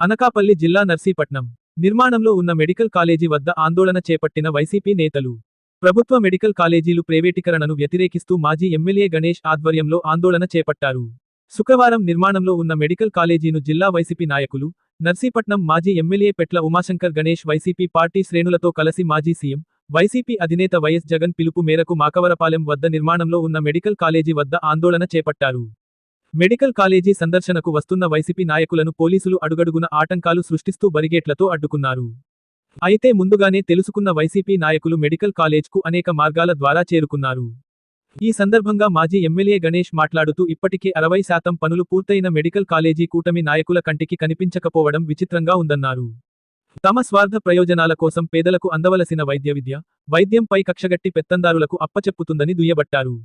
అనకాపల్లి జిల్లా నర్సీపట్నం నిర్మాణంలో ఉన్న మెడికల్ కాలేజీ వద్ద ఆందోళన చేపట్టిన వైసీపీ నేతలు ప్రభుత్వ మెడికల్ కాలేజీలు ప్రైవేటీకరణను వ్యతిరేకిస్తూ మాజీ ఎమ్మెల్యే గణేష్ ఆధ్వర్యంలో ఆందోళన చేపట్టారు. శుక్రవారం నిర్మాణంలో ఉన్న మెడికల్ కాలేజీను జిల్లా వైసీపీ నాయకులు నర్సీపట్నం మాజీ ఎమ్మెల్యే పెట్ల ఉమాశంకర్ గణేష్ వైసీపీ పార్టీ శ్రేణులతో కలిసి మాజీ సీఎం వైసీపీ అధినేత వైఎస్ జగన్ పిలుపు మేరకు మాకవరపాలెం వద్ద నిర్మాణంలో ఉన్న మెడికల్ కాలేజీ వద్ద ఆందోళన చేపట్టారు. మెడికల్ కాలేజీ సందర్శనకు వస్తున్న వైసీపీ నాయకులను పోలీసులు అడుగడుగున ఆటంకాలు సృష్టిస్తూ బరిగేట్లతో అడ్డుకున్నారు. అయితే ముందుగానే తెలుసుకున్న వైసీపీ నాయకులు మెడికల్ కాలేజ్కు అనేక మార్గాల ద్వారా చేరుకున్నారు. ఈ సందర్భంగా మాజీ ఎమ్మెల్యే గణేష్ మాట్లాడుతూ ఇప్పటికే అరవై శాతం పనులు పూర్తయిన మెడికల్ కాలేజీ కూటమి నాయకుల కంటికి కనిపించకపోవడం విచిత్రంగా ఉందన్నారు. తమ స్వార్థ ప్రయోజనాల కోసం పేదలకు అందవలసిన వైద్య విద్య వైద్యంపై కక్షగట్టి పెత్తందారులకు అప్పచెప్పుతుందని దుయ్యబట్టారు.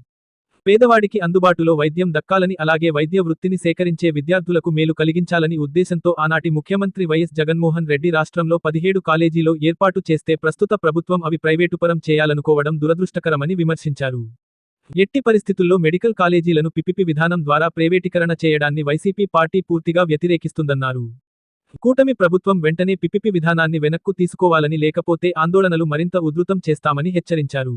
పేదవాడికి అందుబాటులో వైద్యం దక్కాలని అలాగే వైద్య వృత్తిని సేకరించే విద్యార్థులకు మేలు కలిగించాలని ఉద్దేశంతో ఆనాటి ముఖ్యమంత్రి వైఎస్ జగన్మోహన్ రెడ్డి రాష్ట్రంలో పదిహేడు కాలేజీలో ఏర్పాటు చేస్తే ప్రస్తుత ప్రభుత్వం అవి ప్రైవేటుపరం చేయాలనుకోవడం దురదృష్టకరమని విమర్శించారు. ఎట్టి పరిస్థితుల్లో మెడికల్ కాలేజీలను పిపిపి విధానం ద్వారా ప్రైవేటీకరణ చేయడాన్ని వైసీపీ పార్టీ పూర్తిగా వ్యతిరేకిస్తుందన్నారు. కూటమి ప్రభుత్వం వెంటనే పిపిపి విధానాన్ని వెనక్కు తీసుకోవాలని లేకపోతే ఆందోళనలు మరింత ఉధృతం చేస్తామని హెచ్చరించారు.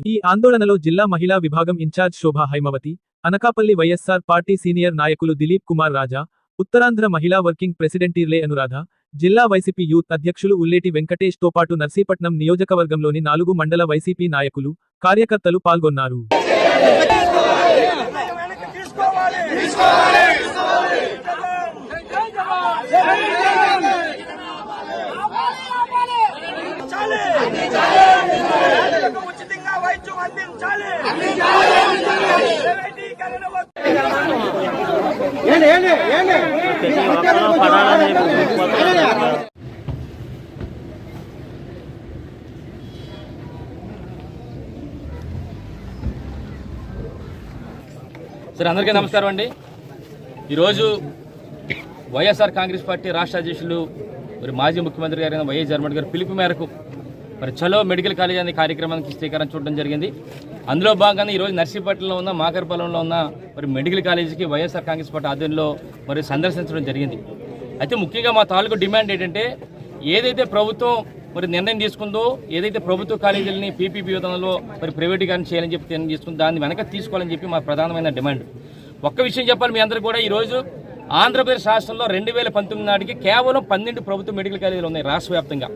ఈ ఆందోళనలో జిల్లా మహిళా విభాగం incharge Shobha Haimavathi Anakapalli YSR party senior నాయకులు దిలీప్ కుమార్ రాజా ఉత్తరాంధ్ర మహిళా వర్కింగ్ ప్రెసిడెంట్ ఇర్లే అనురాధ జిల్లా వైసీపీ యూత్ అధ్యక్షులు ఉల్లేటి వెంకటేష్తో పాటు నర్సీపట్నం నియోజకవర్గంలోని నాలుగు మండల వైసీపీ నాయకులు కార్యకర్తలు పాల్గొన్నారు ప్రజలకు ఉచితంగా వైద్యం అందించాలి సరే అందరికీ నమస్కారం అండి. ఈరోజు వైఎస్ఆర్ కాంగ్రెస్ పార్టీ రాష్ట్ర అధ్యక్షులు మరి మాజీ ముఖ్యమంత్రి గారైన వైఎస్ జగన్మోహన్ గారి పిలుపు మేరకు మరి చలో మెడికల్ కాలేజ్ అనే కార్యక్రమానికి శ్రీకారం చూడడం జరిగింది. అందులో భాగంగా ఈరోజు నర్సీపట్నంలో ఉన్న మాకర్పాలెంలో ఉన్న మరి మెడికల్ కాలేజీకి వైఎస్ఆర్ కాంగ్రెస్ పార్టీ ఆధ్వర్యంలో మరి సందర్శించడం జరిగింది. అయితే ముఖ్యంగా మా తాలూకు డిమాండ్ ఏంటంటే ఏదైతే ప్రభుత్వం మరి నిర్ణయం తీసుకుందో ఏదైతే ప్రభుత్వ కాలేజీలని పీపీపీ విధానంలో మరి ప్రైవేటీకరణ చేయాలని చెప్పి నిర్ణయం తీసుకుందో దాన్ని వెనక తీసుకోవాలని చెప్పి మా ప్రధానమైన డిమాండ్. ఒక్క విషయం చెప్పాలి మీ అందరూ కూడా ఈరోజు ఆంధ్రప్రదేశ్ రాష్ట్రంలో రెండు వేల పంతొమ్మిది నాటికి కేవలం పన్నెండు ప్రభుత్వ మెడికల్ కాలేజీలు ఉన్నాయి రాష్ట్ర వ్యాప్తంగా.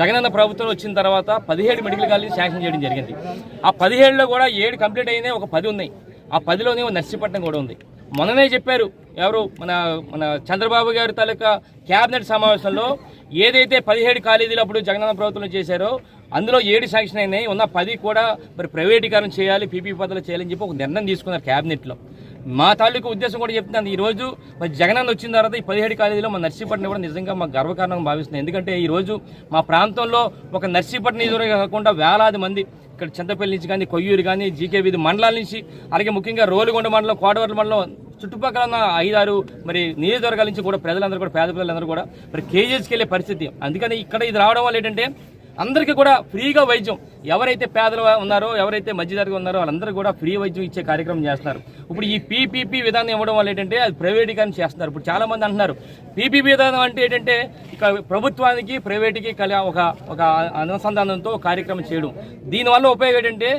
జగనన్న ప్రభుత్వం వచ్చిన తర్వాత పదిహేడు మెడికల్ కాలేజీ శాంక్షన్ చేయడం జరిగింది. ఆ పదిహేడులో కూడా ఏడు కంప్లీట్ అయినాయి ఒక పది ఉన్నాయి. ఆ పదిలోనే ఒక నర్సీపట్నం కూడా ఉంది. మొన్ననే చెప్పారు ఎవరు? మన మన చంద్రబాబు గారి తాలూకా క్యాబినెట్ సమావేశంలో ఏదైతే పదిహేడు కాలేజీలు అప్పుడు జగనన్న ప్రభుత్వం చేశారో అందులో ఏడు శాంక్షన్ అయినాయి. ఉన్న పది కూడా మరి ప్రైవేటీకరణ చేయాలి పీపీ పద్ధతిలో చేయాలని చెప్పి ఒక నిర్ణయం తీసుకున్నారు క్యాబినెట్లో. మా తాలూకు ఉద్దేశం కూడా చెప్తున్నాను. ఈరోజు మరి జగనన్న వచ్చిన తర్వాత ఈ పదిహేడు కాలేజీలో మా నర్సీపట్నం కూడా నిజంగా మా గర్వకారణంగా భావిస్తున్నాం ఎందుకంటే ఈ రోజు మా ప్రాంతంలో ఒక నర్సీపట్నం ఎదురుగా కాకుండా వేలాది మంది ఇక్కడ చింతపల్లి నుంచి కానీ కొయ్యూరు కానీ జీకే వీధి మండలాల నుంచి అలాగే ముఖ్యంగా రోలుగొండ మండలం కోటవర్ల మండలం చుట్టుపక్కల ఉన్న ఐదారు మరి నియోజకవర్గాల నుంచి కూడా ప్రజలందరూ కూడా పేద ప్రజలందరూ కూడా మరి కేజీస్కి వెళ్ళే పరిస్థితి. అందుకని ఇక్కడ ఇది రావడం వల్ల ఏంటంటే అందరికీ కూడా ఫ్రీగా వైద్యం. ఎవరైతే పేదలు ఉన్నారో ఎవరైతే మధ్యతరగతి ఉన్నారో వాళ్ళందరూ కూడా ఫ్రీ వైద్యం ఇచ్చే కార్యక్రమం చేస్తున్నారు. ఇప్పుడు ఈ పీపీపీ విధానం ఇవ్వడం వల్ల ఏంటంటే అది ప్రైవేటీకరణ చేస్తున్నారు. ఇప్పుడు చాలామంది అంటున్నారు పీపీపీ విధానం అంటే ఏంటంటే ఇక ప్రభుత్వానికి ప్రైవేట్కి కలి ఒక ఒక అనుసంధానంతో కార్యక్రమం చేయడం. దీనివల్ల ఉపయోగం ఏంటంటే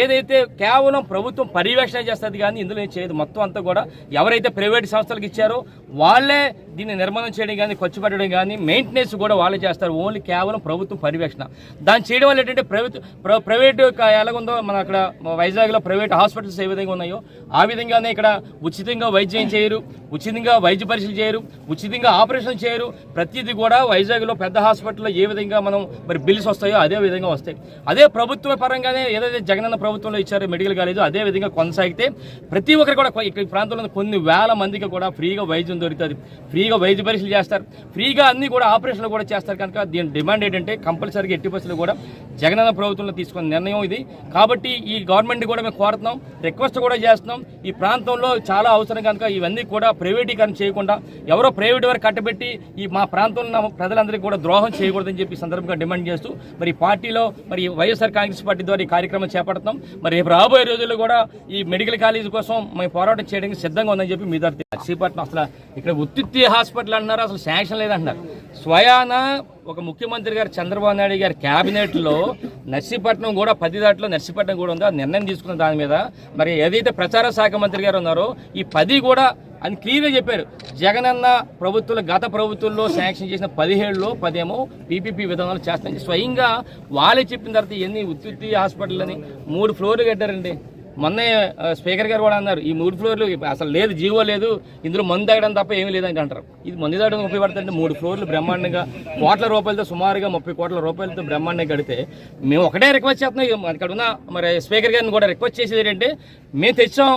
ఏదైతే కేవలం ప్రభుత్వం పర్యవేక్షణ చేస్తుంది కానీ ఇందులో చేయదు. మొత్తం అంతా కూడా ఎవరైతే ప్రైవేట్ సంస్థలకు ఇచ్చారో వాళ్ళే దీన్ని నిర్మాణం చేయడం కానీ ఖర్చు పెట్టడం కానీ మెయింటెనెన్స్ కూడా వాళ్ళే చేస్తారు. ఓన్లీ కేవలం ప్రభుత్వం పర్యవేక్షణ. దాన్ని చేయడం వల్ల ఏంటంటే ప్రైవేట్ ప్ర- ప్రైవేట్ ఎలాగుందో మన అక్కడ వైజాగ్లో ప్రైవేట్ హాస్పిటల్స్ ఏ విధంగా ఉన్నాయో ఆ విధంగానే ఇక్కడ ఉచితంగా వైద్యం చేయరు ఉచితంగా వైద్య పరీక్షలు చేయరు ఉచితంగా ఆపరేషన్ చేయరు. ప్రతిదీ కూడా వైజాగ్లో పెద్ద హాస్పిటల్లో ఏ విధంగా మనం మరి బిల్స్ వస్తాయో అదే విధంగా వస్తాయి. అదే ప్రభుత్వ పరంగానే ఏదైతే జగనన్న ప్రభుత్వంలో ఇచ్చారో మెడికల్ కాలేజ్ అదే విధంగా కొనసాగితే ప్రతి ఒక్కరు కూడా ఇక్కడ ఈ ప్రాంతంలో కొన్ని వేల మందికి కూడా ఫ్రీగా వైద్యం దొరుకుతుంది. ఫ్రీగా వైద్య పరీక్షలు చేస్తారు. ఫ్రీగా అన్ని కూడా ఆపరేషన్లు కూడా చేస్తారు. కనుక దీని డిమాండ్ ఏంటంటే కంపల్సరీగా ఎట్టి పరిస్థితులు కూడా జగనన్న ప్రభుత్వంలో తీసుకున్న నిర్ణయం ఇది. కాబట్టి ఈ గవర్నమెంట్ కూడా మేము కోరుతున్నాం. రిక్వెస్ట్ కూడా చేస్తున్నాం. ఈ ప్రాంతంలో చాలా అవసరం కనుక ఇవన్నీ కూడా ప్రైవేటీకరణ చేయకుండా ఎవరో ప్రైవేట్ వారు కట్టబెట్టి ఈ మా ప్రాంతంలో ప్రజలందరికీ కూడా ద్రోహం చేయకూడదని చెప్పి సందర్భంగా డిమాండ్ చేస్తూ మరి పార్టీలో మరి వైఎస్ఆర్ కాంగ్రెస్ పార్టీ ద్వారా ఈ కార్యక్రమం చేపడతాం మరి రేపు రాబోయే రోజుల్లో కూడా ఈ మెడికల్ కాలేజ్ కోసం మేము పోరాటం చేయడానికి సిద్ధంగా ఉందని చెప్పి మీ దగ్గర శ్రీపట్నం అసలు ఇక్కడ ఉత్తిత్తి హాస్పిటల్ అంటున్నారు అసలు శాంక్షన్ లేదంటున్నారు. స్వయాన ఒక ముఖ్యమంత్రి గారు చంద్రబాబు నాయుడు గారి క్యాబినెట్లో నర్సీపట్నం కూడా పది దాటిలో నర్సీపట్నం కూడా ఉందో? ఆ నిర్ణయం తీసుకున్న దాని మీద మరి ఏదైతే ప్రచార శాఖ మంత్రి గారు ఉన్నారో ఈ పది కూడా అని క్లియర్గా చెప్పారు. జగనన్న ప్రభుత్వంలో గత ప్రభుత్వంలో శాంక్షన్ చేసిన పదిహేడులో పదేమో పీపీపీ విధానాలు చేస్తాయని స్వయంగా వాళ్ళే చెప్పిన తర్వాత ఎన్ని ఉత్తి హాస్పిటల్ అని మూడు ఫ్లోర్లు కట్టారండి. మొన్నే స్పీకర్ గారు కూడా అన్నారు ఈ మూడు ఫ్లోర్లు అసలు లేదు జీవో లేదు ఇందులో మందు తాగడం తప్ప ఏమీ లేదని అంటారు. ఇది మందు తాగడం ఉపయోగపడుతుంటే మూడు ఫ్లోర్లు బ్రహ్మాండంగా కోట్ల రూపాయలతో సుమారుగా ముప్పై కోట్ల రూపాయలతో బ్రహ్మాండంగా కడితే మేము ఒకటే రిక్వెస్ట్ చేస్తున్నాం ఇక్కడ ఉన్న మరి స్పీకర్ గారిని కూడా రిక్వెస్ట్ చేసేది ఏంటంటే మేము తెచ్చాం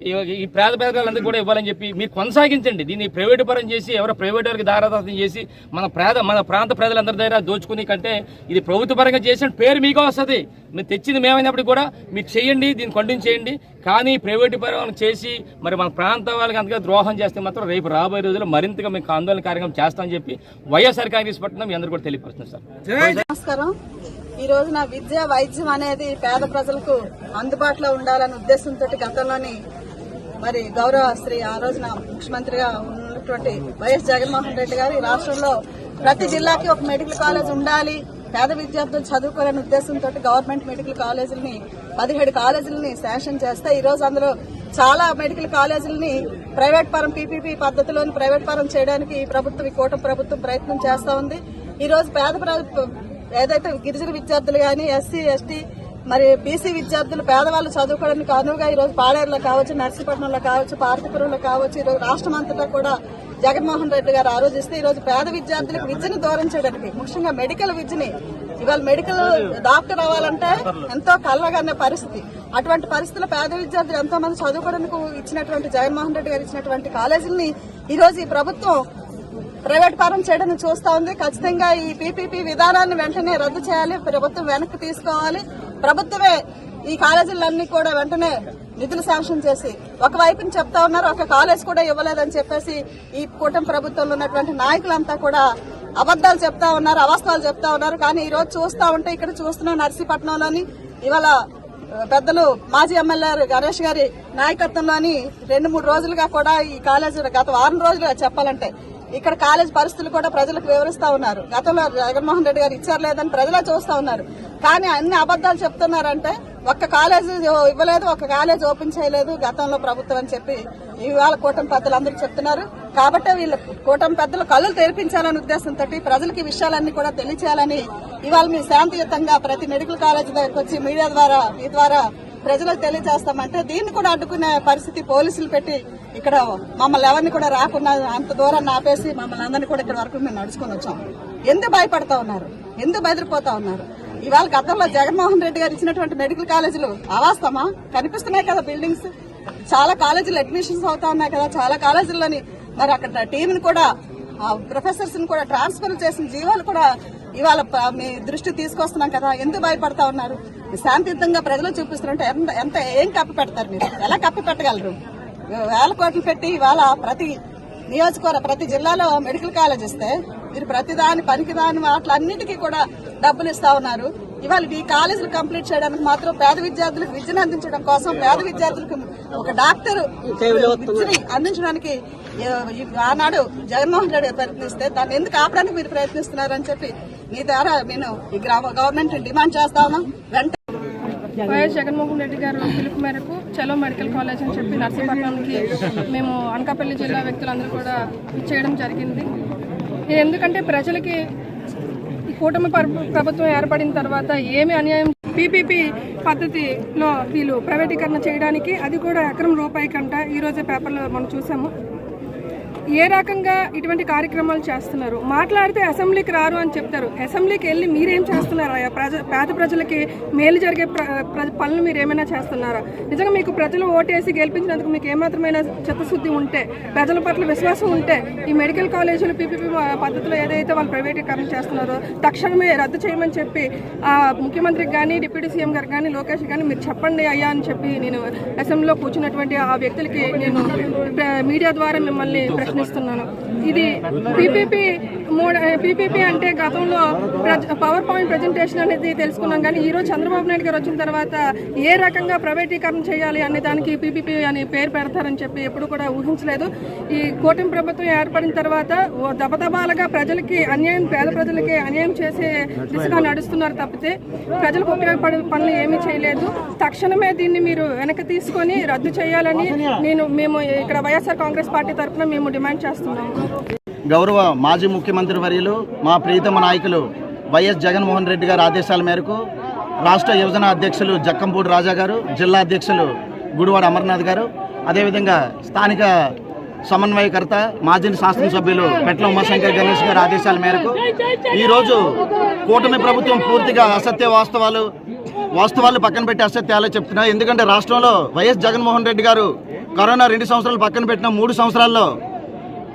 ఈ- ఈ పేద పేదలందరికీ కూడా ఇవ్వాలని చెప్పి మీరు కొనసాగించండి. దీన్ని ప్రైవేటు పరం చేసి ఎవరో ప్రైవేట్ వారికి దారాదత్తం చేసి మన పేద మన ప్రాంత ప్రజలందరి దగ్గర దోచుకుని కంటే ఇది ప్రభుత్వ పరంగా చేసిన పేరు మీకు వస్తుంది. మీరు తెచ్చింది మేమైనప్పుడు కూడా మీరు చేయండి దీన్ని కంటిన్యూ చేయండి. కానీ ప్రైవేటు పరం చేసి మరి మన ప్రాంత వాళ్ళకి అంతగా ద్రోహం చేస్తే మాత్రం రేపు రాబోయే రోజుల్లో మరింతగా మీకు ఆందోళన కార్యక్రమం చేస్తామని చెప్పి వైఎస్ఆర్ కాంగ్రెస్ పట్టిన మీ అందరూ కూడా తెలియపరుస్తున్నారు సార్. నమస్కారం. ఈ రోజున విద్య వైద్యం అనేది పేద ప్రజలకు అందుబాటులో ఉండాలనే ఉద్దేశంతో గతంలోని మరి గౌరవ శ్రీ ఆ రోజున ముఖ్యమంత్రిగా ఉన్నటువంటి వైఎస్ జగన్మోహన్ రెడ్డి గారు ఈ రాష్ట్రంలో ప్రతి జిల్లాకి ఒక మెడికల్ కాలేజ్ ఉండాలి. పేద విద్యార్థులు చదువుకోవాలనే ఉద్దేశంతో గవర్నమెంట్ మెడికల్ కాలేజీలని పదిహేడు కాలేజీలని శాంక్షన్ చేస్తే ఈ రోజు అందులో చాలా మెడికల్ కాలేజీలని ప్రైవేట్ పరం పీపీపీ పద్ధతిలోని ప్రైవేట్ పరం చేయడానికి ఈ ప్రభుత్వం ఈ కూటమి ప్రభుత్వం ప్రయత్నం చేస్తా ఉంది. ఈ రోజు పేద ఏదైతే గిరిజన విద్యార్థులు కానీ ఎస్సీ ఎస్టీ మరి బీసీ విద్యార్థులు పేదవాళ్ళు చదువుకోవడానికి అనువుగా ఈరోజు పాడేరులో కావచ్చు నర్సీపట్నంలో కావచ్చు పార్తీపురంలో కావచ్చు ఈ రోజు రాష్ట్రం అంతటా కూడా జగన్మోహన్ రెడ్డి గారు ఆలోచిస్తే ఈరోజు పేద విద్యార్థులకు విద్యను దూరం చేయడానికి ముఖ్యంగా మెడికల్ విద్యని. ఇవాళ మెడికల్ డాక్టర్ అవ్వాలంటే ఎంతో కలవగానే పరిస్థితి. అటువంటి పరిస్థితుల్లో పేద విద్యార్థులు ఎంతో మంది చదువుకోవడానికి ఇచ్చినటువంటి జగన్మోహన్ రెడ్డి గారు ఇచ్చినటువంటి కాలేజీలని ఈరోజు ఈ ప్రభుత్వం ప్రైవేట్ పరం చేయడం చూస్తా ఉంది. ఖచ్చితంగా ఈ పీపీపీ విధానాన్ని వెంటనే రద్దు చేయాలి ప్రభుత్వం వెనక్కి తీసుకోవాలి. ప్రభుత్వమే ఈ కాలేజీలన్నీ కూడా వెంటనే నిధులు శాంక్షన్ చేసి ఒకవైపుని చెప్తా ఉన్నారు ఒక కాలేజ్ కూడా ఇవ్వలేదని చెప్పేసి ఈ కూటమి ప్రభుత్వంలో ఉన్నటువంటి నాయకులంతా కూడా అబద్దాలు చెప్తా ఉన్నారు అవాస్తవాలు చెప్తా ఉన్నారు. కానీ ఈ రోజు చూస్తా ఉంటే ఇక్కడ చూస్తున్నాం నర్సీపట్నంలోని ఇవాళ పెద్దలు మాజీ ఎమ్మెల్యే గణేష్ గారి నాయకత్వంలోని రెండు మూడు రోజులుగా కూడా ఈ కాలేజీ గత వారం రోజులుగా చెప్పాలంటే ఇక్కడ కాలేజ్ పరిస్థితులు కూడా ప్రజలకు వివరిస్తా ఉన్నారు. గతంలో జగన్మోహన్ రెడ్డి గారు ఇచ్చారు లేదని ప్రజలే చూస్తా ఉన్నారు. కానీ అన్ని అబద్దాలు చెప్తున్నారంటే ఒక్క కాలేజ్ ఇవ్వలేదు ఒక కాలేజ్ ఓపెన్ చేయలేదు గతంలో ప్రభుత్వం అని చెప్పి ఇవాళ కూటమి పెద్దలు అందరూ చెప్తున్నారు. కాబట్టి వీళ్ళు కూటమి పెద్దలు కళ్ళు తెరిపించాలనే ఉద్దేశంతో ప్రజలకి ఈ విషయాలన్నీ కూడా తెలియచేయాలని ఇవాళ మీ శాంతియుతంగా ప్రతి మెడికల్ కాలేజ్ దగ్గరకు వచ్చి మీడియా ద్వారా మీ ద్వారా ప్రజలకు తెలియజేస్తామంటే దీన్ని కూడా అడ్డుకునే పరిస్థితి పోలీసులు పెట్టి ఇక్కడ మమ్మల్ని ఎవరిని కూడా రాకుండా అంత దూరాన్ని ఆపేసి మమ్మల్ని అందరినీ కూడా ఇక్కడ వరకు మేము నడుచుకొని వచ్చాం. ఎందుకు భయపడతా ఉన్నారు? ఎందుకు బెదిరిపోతా ఉన్నారు? ఇవాళ గతంలో జగన్మోహన్ రెడ్డి గారు ఇచ్చినటువంటి మెడికల్ కాలేజీలు అవాస్తమా కనిపిస్తున్నాయి కదా బిల్డింగ్స్. చాలా కాలేజీలు అడ్మిషన్స్ అవుతా ఉన్నాయి కదా. చాలా కాలేజీల్లోని మరి అక్కడ టీంని కూడా ప్రొఫెసర్స్ని కూడా ట్రాన్స్ఫర్ చేసిన జీవాలు కూడా ఇవాళ మీ దృష్టి తీసుకొస్తున్నాం కదా ఎందుకు భయపడతా ఉన్నారు? శాంతియుతంగా ప్రజలు చూపిస్తుంటే ఎంత ఎంత ఏం కప్పి పెడతారు మీరు? ఎలా కప్పి పెట్టగలరు? వేల కోట్లు పెట్టి ఇవాళ ప్రతి నియోజకవర్గ ప్రతి జిల్లాలో మెడికల్ కాలేజ్ ఇస్తే మీరు ప్రతి దాని పనికి దాని వాటిలన్నిటికీ కూడా డబ్బులు ఇస్తా ఉన్నారు. ఇవాళ ఈ కాలేజీలు కంప్లీట్ చేయడానికి మాత్రం పేద విద్యార్థులకు విద్యను అందించడం కోసం పేద విద్యార్థులకు ఒక డాక్టర్ విద్యని అందించడానికి ఆనాడు జగన్మోహన్ రెడ్డి ప్రయత్నిస్తే దాన్ని ఎందుకు ఆపడానికి మీరు ప్రయత్నిస్తున్నారని చెప్పి మీ ద్వారా నేను ఈ గ్రామ గవర్నమెంట్ డిమాండ్ చేస్తా ఉన్నాం. వెంటనే వైఎస్ జగన్మోహన్ రెడ్డి గారు పిలుపు మేరకు చలో మెడికల్ కాలేజ్ అని చెప్పి నర్సీపట్నంకి మేము అనకాపల్లి జిల్లా వ్యక్తులందరూ కూడా చేయడం జరిగింది. ఇది ఎందుకంటే ప్రజలకి ఈ కూటమి పర్- ప్రభుత్వం ఏర్పడిన తర్వాత ఏమి అన్యాయం పీపీపీ పద్ధతిలో వీళ్ళు ప్రైవేటీకరణ చేయడానికి అది కూడా ఎకరం రూపాయి కంట ఈరోజే పేపర్లో మనం చూసాము. ఏ రకంగా ఇటువంటి కార్యక్రమాలు చేస్తున్నారు? మాట్లాడితే అసెంబ్లీకి రారు అని చెప్తారు. అసెంబ్లీకి వెళ్ళి మీరేం చేస్తున్నారు? ప్రజ పేద ప్రజలకి మేలు జరిగే ప్ర- ప్ర- పనులు మీరు ఏమైనా చేస్తున్నారా? నిజంగా మీకు ప్రజలు ఓటేసి గెలిపించినందుకు మీకు ఏమాత్రమైన చిత్తశుద్ధి ఉంటే ప్రజల పట్ల విశ్వాసం ఉంటే ఈ మెడికల్ కాలేజీలు పీపీపీ పద్ధతిలో ఏదైతే వాళ్ళు ప్రైవేటీకరణ చేస్తున్నారో తక్షణమే రద్దు చేయమని చెప్పి ముఖ్యమంత్రికి కానీ డిప్యూటీ సీఎం గారికి కానీ లోకేష్ కానీ మీరు చెప్పండి అయ్యా అని చెప్పి నేను అసెంబ్లీలో కూర్చున్నటువంటి ఆ వ్యక్తులకి నేను మీడియా ద్వారా మిమ్మల్ని ప్రశ్నిస్తున్నాను ఇది పీపీపీ పీపీపీ అంటే గతంలో పవర్ పాయింట్ ప్రజెంటేషన్ అనేది తెలుసుకున్నాం. కానీ ఈ రోజు చంద్రబాబు నాయుడు గారు వచ్చిన తర్వాత ఏ రకంగా ప్రైవేటీకరణ చేయాలి అనే దానికి పీపీపీ అని పేరు పెడతారని చెప్పి ఎప్పుడు కూడా ఊహించలేదు. ఈ కూటమి ప్రభుత్వం ఏర్పడిన తర్వాత దబదబాలుగా ప్రజలకి అన్యాయం పేద ప్రజలకి అన్యాయం చేసే దిశగా నడుస్తున్నారు తప్పితే ప్రజలకు ఉపయోగపడే పనులు ఏమీ చేయలేదు. తక్షణమే దీన్ని మీరు వెనక్కి తీసుకొని రద్దు చేయాలని నేను మేము ఇక్కడ వైఎస్ఆర్ కాంగ్రెస్ పార్టీ తరఫున మేము డిమాండ్ చేస్తున్నాము గౌరవ మాజీ ముఖ్యమంత్రి వర్యులు మా ప్రీతమ నాయకులు వైఎస్ జగన్మోహన్ రెడ్డి గారి ఆదేశాల మేరకు రాష్ట్ర యువజన అధ్యక్షులు జక్కంపూడి రాజా గారు జిల్లా అధ్యక్షులు గుడివాడ అమర్నాథ్ గారు అదేవిధంగా స్థానిక సమన్వయకర్త మాజీ శాసనసభ్యులు పెట్ల ఉమాశంకర్ గణేష్ గారి ఆదేశాల మేరకు ఈరోజు కూటమి ప్రభుత్వం పూర్తిగా అసత్య వాస్తవాలు వాస్తవాలు పక్కన పెట్టి అసత్యాలే చెప్తున్నా ఎందుకంటే రాష్ట్రంలో వైఎస్ జగన్మోహన్ రెడ్డి గారు కరోనా రెండు సంవత్సరాలు పక్కన పెట్టిన మూడు సంవత్సరాల్లో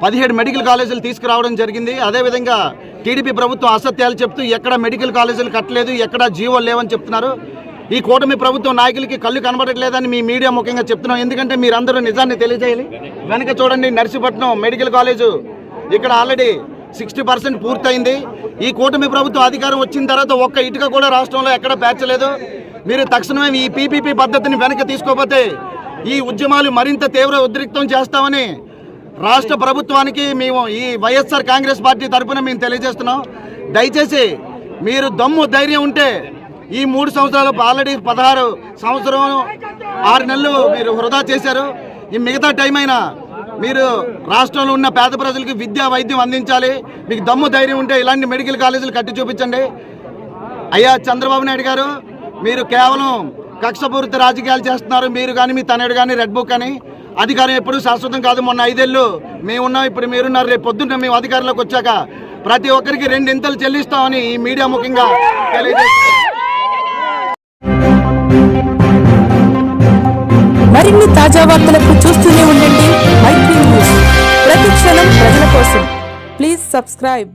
పదిహేడు మెడికల్ కాలేజీలు తీసుకురావడం జరిగింది. అదేవిధంగా టీడీపీ ప్రభుత్వం అసత్యాలు చెప్తూ ఎక్కడ మెడికల్ కాలేజీలు కట్టలేదు ఎక్కడ జీవోలు లేవని చెప్తున్నారు. ఈ కూటమి ప్రభుత్వం నాయకులకి కళ్ళు కనబడట్లేదని మీ మీడియా ముఖ్యంగా చెప్తున్నాం. ఎందుకంటే మీరందరూ నిజాన్ని తెలియజేయాలి. వెనక చూడండి నర్సీపట్నం మెడికల్ కాలేజు ఇక్కడ ఆల్రెడీ సిక్స్టీ పర్సెంట్ పూర్తయింది. ఈ కూటమి ప్రభుత్వం అధికారం వచ్చిన తర్వాత ఒక్క ఇటుక కూడా రాష్ట్రంలో ఎక్కడ పేర్చలేదు. మీరు తక్షణమే ఈ పీపీపీ పద్ధతిని వెనక్కి తీసుకోకపోతే ఈ ఉద్యమాలు మరింత తీవ్ర ఉద్రిక్తం చేస్తామని రాష్ట్ర ప్రభుత్వానికి మేము ఈ వైఎస్ఆర్ కాంగ్రెస్ పార్టీ తరఫున మేము తెలియజేస్తున్నాం. దయచేసి మీరు దమ్ము ధైర్యం ఉంటే ఈ మూడు సంవత్సరాలు ఆల్రెడీ పదహారు సంవత్సరం ఆరు నెలలు మీరు వృధా చేశారు. ఈ మిగతా టైం అయినా మీరు రాష్ట్రంలో ఉన్న పేద ప్రజలకు విద్యా వైద్యం అందించాలి. మీకు దమ్ము ధైర్యం ఉంటే ఇలాంటి మెడికల్ కాలేజీలు కట్టి చూపించండి. అయ్యా చంద్రబాబు నాయుడు గారు మీరు కేవలం కక్షపూరిత రాజకీయాలు చేస్తున్నారు. మీరు కానీ మీ తనయుడు కానీ రెడ్ బుక్ అని అధికారం ఎప్పుడు శాశ్వతం కాదు. మొన్న ఐదేళ్ళు మేమున్నాం ఇప్పుడు మీరున్నారు. రేపు పొద్దున్న మేము అధికారంలోకి వచ్చాక ప్రతి ఒక్కరికి రెండు ఇంతలు చెల్లిస్తామని ఈ మీడియా ముఖ్యంగా తెలియజేస్తున్నాం మరిన్ని తాజా వార్తలకు చూస్తూనే ఉండండి. మైత్రి న్యూస్. ప్రతి క్షణం ప్రజల కోసం. Please subscribe.